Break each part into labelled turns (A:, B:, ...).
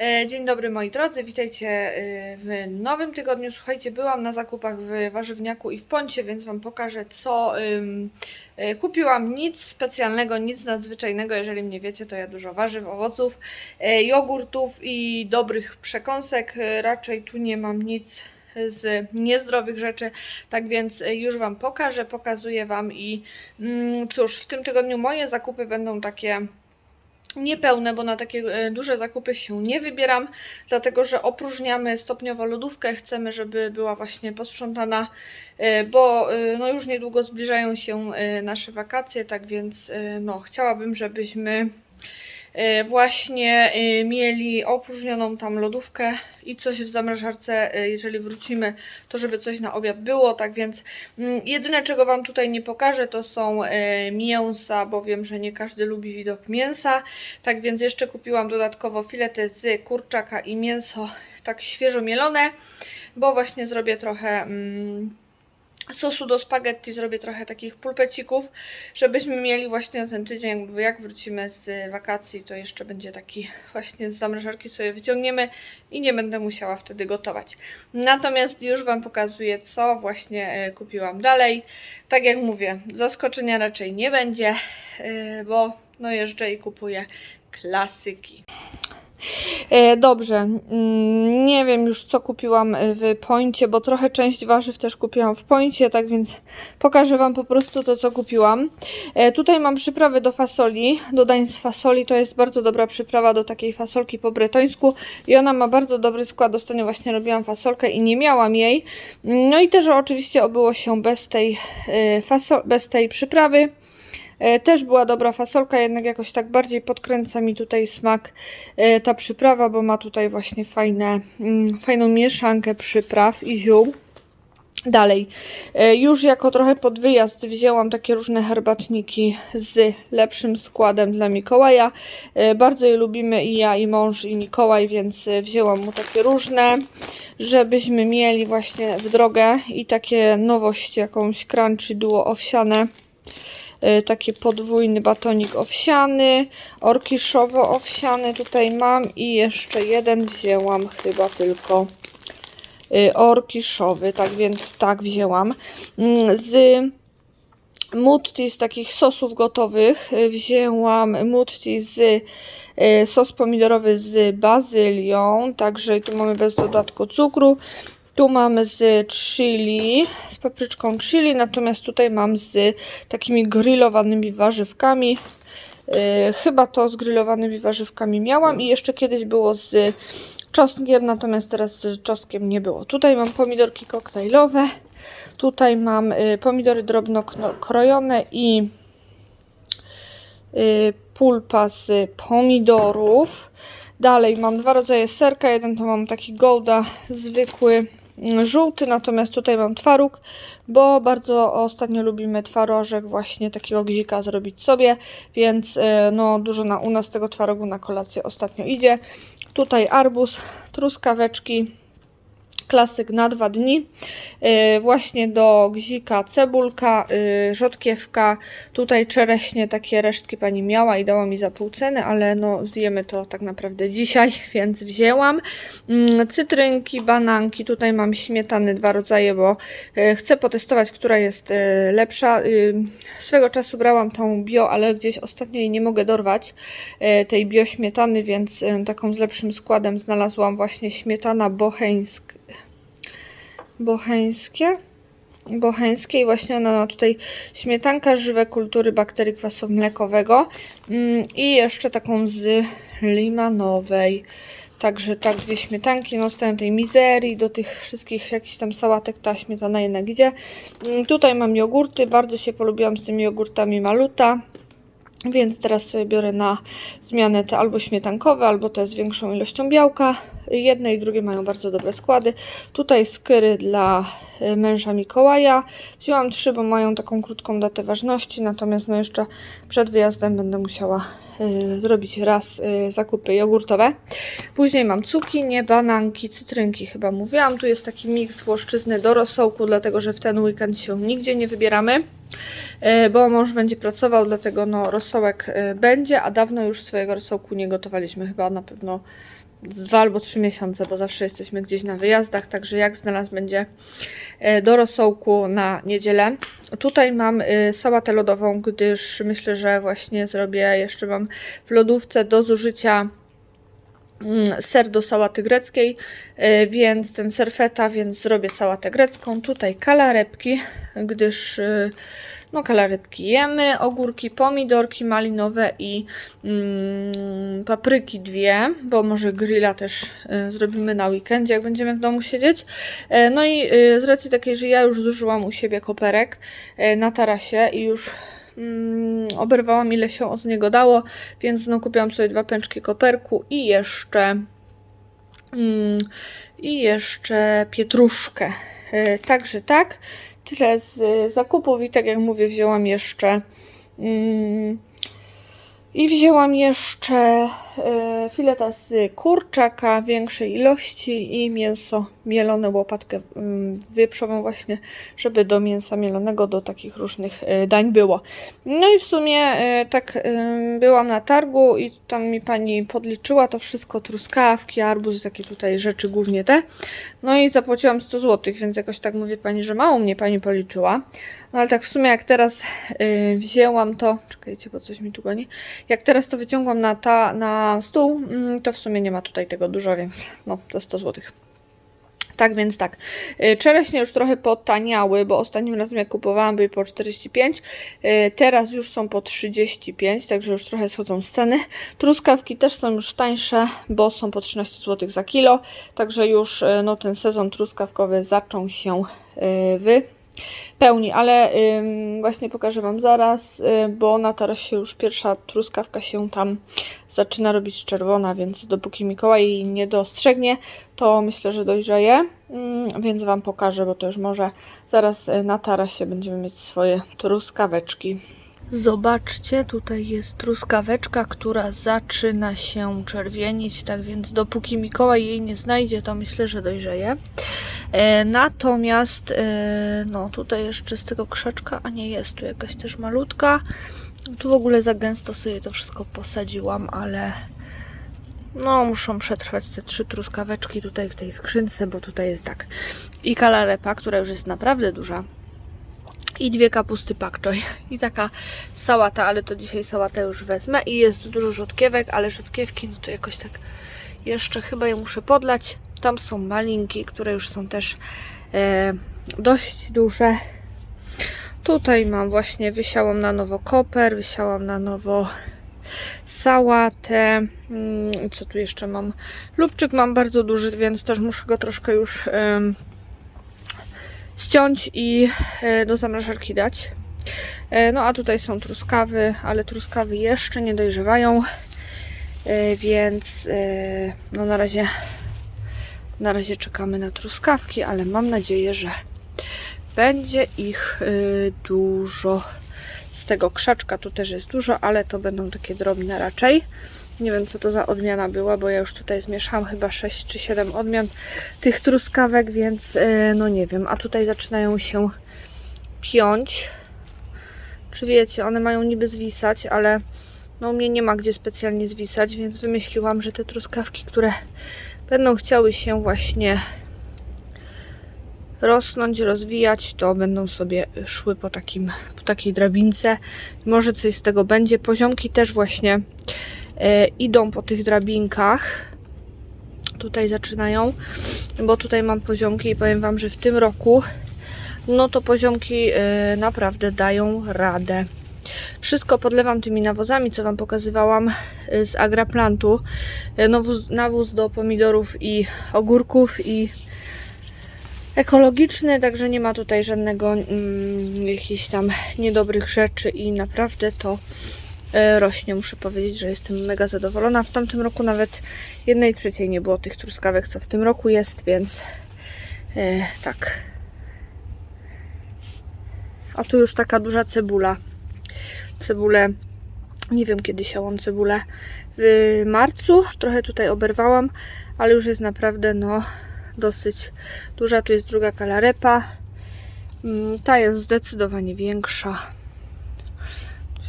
A: E, Dzień dobry moi drodzy, witajcie e, w nowym tygodniu. Słuchajcie, byłam na zakupach w warzywniaku i w Poncie, więc Wam pokażę co e, kupiłam. Nic specjalnego, nic nadzwyczajnego, jeżeli mnie wiecie, to ja dużo warzyw, owoców, jogurtów i dobrych przekąsek. Raczej tu nie mam nic z niezdrowych rzeczy, tak więc już Wam pokażę, pokazuję Wam i mm, cóż, w tym tygodniu moje zakupy będą takie niepełne, bo na takie e, duże zakupy się nie wybieram, dlatego że opróżniamy stopniowo lodówkę, chcemy, żeby była właśnie posprzątana, e, bo e, no już niedługo zbliżają się nasze wakacje, tak więc no chciałabym, żebyśmy właśnie e, mieli opróżnioną tam lodówkę i coś w zamrażarce, e, jeżeli wrócimy, to żeby coś na obiad było, tak więc mm, jedyne czego Wam tutaj nie pokażę to są e, mięsa, bo wiem, że nie każdy lubi widok mięsa, tak więc jeszcze kupiłam dodatkowo filety z kurczaka i mięso tak świeżo mielone, bo właśnie zrobię trochę mm, sosu do spaghetti, zrobię trochę takich pulpecików, żebyśmy mieli właśnie na ten tydzień, jak wrócimy z wakacji, to jeszcze będzie taki właśnie z zamrażarki sobie wyciągniemy i nie będę musiała wtedy gotować. Natomiast już Wam pokazuję, co właśnie e, kupiłam dalej. Tak jak mówię, zaskoczenia raczej nie będzie, e, bo no jeżdżę i kupuję klasyki. E, Dobrze, mm, nie wiem już co kupiłam e, w Poincie, bo trochę część warzyw też kupiłam w Poincie, tak więc pokażę Wam po prostu to co kupiłam. E, Tutaj mam przyprawy do fasoli, do dań z fasoli, to jest bardzo dobra przyprawa do takiej fasolki po bretońsku i ona ma bardzo dobry skład, ostatnio właśnie robiłam fasolkę i nie miałam jej. No i też oczywiście obyło się bez tej, bez tej przyprawy. E, Też była dobra fasolka, jednak jakoś tak bardziej podkręca mi tutaj smak e, ta przyprawa, bo ma tutaj właśnie fajne, mm, fajną mieszankę przypraw i ziół. Dalej, e, już jako trochę pod wyjazd wzięłam takie różne herbatniki z lepszym składem dla Mikołaja. Bardzo je lubimy i ja, i mąż, i Mikołaj, więc wzięłam mu takie różne, żebyśmy mieli właśnie w drogę i takie nowość, jakąś crunchy duo owsiane taki podwójny batonik owsiany, orkiszowo-owsiany tutaj mam i jeszcze jeden wzięłam chyba tylko y, orkiszowy, tak więc tak wzięłam. Mm, Z mutti z takich sosów gotowych y, wzięłam mutti z y, sos pomidorowy z bazylią, także tu mamy bez dodatku cukru. Tu mamy z chili, z papryczką chili, natomiast tutaj mam z takimi grillowanymi warzywkami. Yy, chyba to z grillowanymi warzywkami miałam i jeszcze kiedyś było z czosnkiem, natomiast teraz z czosnkiem nie było. Tutaj mam pomidorki koktajlowe, tutaj mam y, pomidory drobno krojone i y, pulpa z pomidorów. Dalej mam dwa rodzaje serka. Jeden to mam taki Golda zwykły, żółty, natomiast tutaj mam twaróg, bo bardzo ostatnio lubimy twarożek właśnie takiego gzika zrobić sobie, więc y, no dużo na, u nas tego twarogu na kolację ostatnio idzie. Tutaj arbuz, truskaweczki, klasyk na dwa dni. Yy, właśnie do gzika cebulka, yy, rzodkiewka, tutaj czereśnie, takie resztki pani miała i dała mi za pół ceny, ale no zjemy to tak naprawdę dzisiaj, więc wzięłam. Yy, cytrynki, bananki, tutaj mam śmietany dwa rodzaje, bo yy, chcę potestować, która jest lepsza. Swego czasu brałam tą bio, ale gdzieś ostatnio jej nie mogę dorwać, tej bio śmietany, więc taką z lepszym składem znalazłam właśnie śmietana bocheńska bocheńskie. Bocheńskie i właśnie ona ma tutaj śmietanka żywe kultury bakterii kwasu mlekowego mm, i jeszcze taką z limanowej. Także tak, dwie śmietanki, no z tej mizerii, do tych wszystkich jakichś tam sałatek ta śmietana jednak idzie. Mm, Tutaj mam jogurty, bardzo się polubiłam z tymi jogurtami Maluta. Więc teraz sobie biorę na zmianę te albo śmietankowe, albo te z większą ilością białka. Jedne i drugie mają bardzo dobre składy. Tutaj skyry dla y, męża Mikołaja. Wzięłam trzy, bo mają taką krótką datę ważności, natomiast no jeszcze przed wyjazdem będę musiała y, zrobić raz y, zakupy jogurtowe. Później mam cukinie, bananki, cytrynki chyba mówiłam. Tu jest taki miks włoszczyzny do rosołku, dlatego że w ten weekend się nigdzie nie wybieramy. E, bo mąż będzie pracował, dlatego no rosołek e, będzie, a dawno już swojego rosołku nie gotowaliśmy, chyba na pewno dwa albo trzy miesiące, bo zawsze jesteśmy gdzieś na wyjazdach, także jak znalazł będzie e, do rosołku na niedzielę. Tutaj mam sałatę lodową, gdyż myślę, że właśnie zrobię, jeszcze mam w lodówce do zużycia ser do sałaty greckiej, y, więc ten ser feta, więc zrobię sałatę grecką. Tutaj kalarepki, gdyż y, no kalarepki jemy, ogórki, pomidorki malinowe i mm, papryki dwie, bo może grilla też y, zrobimy na weekendzie, jak będziemy w domu siedzieć. E, no i z racji takiej, że ja już zużyłam u siebie koperek e, na tarasie i już mm, oberwałam ile się od niego dało, więc no kupiłam sobie dwa pęczki koperku i jeszcze mm, i jeszcze pietruszkę. E, Także tak, tyle z zakupów i tak jak mówię wzięłam jeszcze mm, i wzięłam jeszcze e, fileta z kurczaka większej ilości i mięso mielone, łopatkę mm, wieprzową właśnie, żeby do mięsa mielonego, do takich różnych e, dań było. No i w sumie e, tak byłam na targu i tam mi pani podliczyła to wszystko, truskawki, arbuz, takie tutaj rzeczy, głównie te. No i zapłaciłam 100 zł, więc jakoś tak mówię pani, że mało mnie pani policzyła. No ale tak w sumie jak teraz wzięłam to, czekajcie, bo coś mi tu goni. Jak teraz to wyciągłam na, ta, na stół, mm, to w sumie nie ma tutaj tego dużo, więc no to 100 zł. Tak więc tak. Y, Czereśnie już trochę potaniały, bo ostatnim razem jak kupowałam były po 45. y, Teraz już są po 35, także już trochę schodzą z ceny. Truskawki też są już tańsze, bo są po 13 zł za kilo. Także już y, no, ten sezon truskawkowy zaczął się wy pełni, ale ym, właśnie pokażę Wam zaraz, y, bo na tarasie już pierwsza truskawka się tam zaczyna robić czerwona, więc dopóki Mikołaj jej nie dostrzegnie, to myślę, że dojrzeje, Ym, więc Wam pokażę, bo to już może zaraz y, na tarasie będziemy mieć swoje truskaweczki. Zobaczcie, tutaj jest truskaweczka, która zaczyna się czerwienić, tak więc dopóki Mikołaj jej nie znajdzie, to myślę, że dojrzeje. E, natomiast, e, no tutaj jeszcze z tego krzaczka, a nie jest tu jakaś też malutka. Tu w ogóle za gęsto sobie to wszystko posadziłam, ale no muszą przetrwać te trzy truskaweczki tutaj w tej skrzynce, bo tutaj jest tak. I kalarepa, która już jest naprawdę duża. I dwie kapusty pak. I taka sałata, ale to dzisiaj sałatę już wezmę. I jest dużo rzodkiewek, ale rzodkiewki, no to jakoś tak jeszcze chyba je muszę podlać. Tam są malinki, które już są też e, dość duże. Tutaj mam właśnie, wysiałam na nowo koper, wysiałam na nowo sałatę. Mm, Co tu jeszcze mam? Lubczyk mam bardzo duży, więc też muszę go troszkę już em, ściąć i e, do zamrażarki dać. E, No a tutaj są truskawy, ale truskawy jeszcze nie dojrzewają, e, więc no na razie na razie czekamy na truskawki, ale mam nadzieję, że będzie ich dużo. Z tego krzaczka tu też jest dużo, ale to będą takie drobne raczej. Nie wiem, co to za odmiana była, bo ja już tutaj zmieszałam chyba 6 czy 7 odmian tych truskawek, więc y, no nie wiem. A tutaj zaczynają się piąć. Czy wiecie, one mają niby zwisać, ale no u mnie nie ma gdzie specjalnie zwisać, więc wymyśliłam, że te truskawki, które będą chciały się właśnie rosnąć, rozwijać, to będą sobie szły po, takim, po takiej drabince. Może coś z tego będzie. Poziomki też właśnie e, idą po tych drabinkach. Tutaj zaczynają, bo tutaj mam poziomki i powiem Wam, że w tym roku no to poziomki e, naprawdę dają radę. Wszystko podlewam tymi nawozami, co Wam pokazywałam y, z agraplantu. Nawóz, nawóz do pomidorów i ogórków i ekologiczny, także nie ma tutaj żadnego mm, jakichś tam niedobrych rzeczy i naprawdę to rośnie. Muszę powiedzieć, że jestem mega zadowolona. W tamtym roku nawet jednej trzeciej nie było tych truskawek, co w tym roku jest, więc y, tak. A tu już taka duża cebula cebulę. Nie wiem kiedy siałam cebulę. W marcu trochę tutaj oberwałam, ale już jest naprawdę no dosyć duża. Tu jest druga kalarepa. Mm, Ta jest zdecydowanie większa.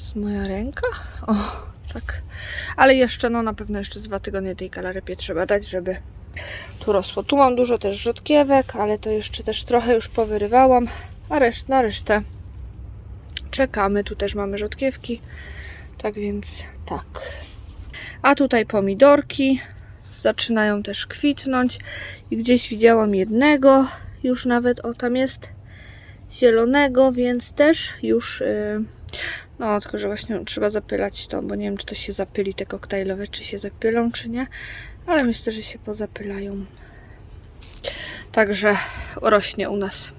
A: Jest moja ręka. O, Tak. Ale jeszcze, no na pewno jeszcze dwa tygodnie tej kalarepie trzeba dać, żeby tu rosło. Tu mam dużo też rzodkiewek, ale to jeszcze też trochę już powyrywałam. A reszt, na resztę czekamy. Tu też mamy rzodkiewki. Tak więc tak. A tutaj pomidorki zaczynają też kwitnąć. I gdzieś widziałam jednego, już nawet, o tam jest zielonego, więc też już. Yy, no, tylko że właśnie trzeba zapylać to, bo nie wiem, czy to się zapyli te koktajlowe, czy się zapylą, czy nie. Ale myślę, że się pozapylają. Także rośnie u nas.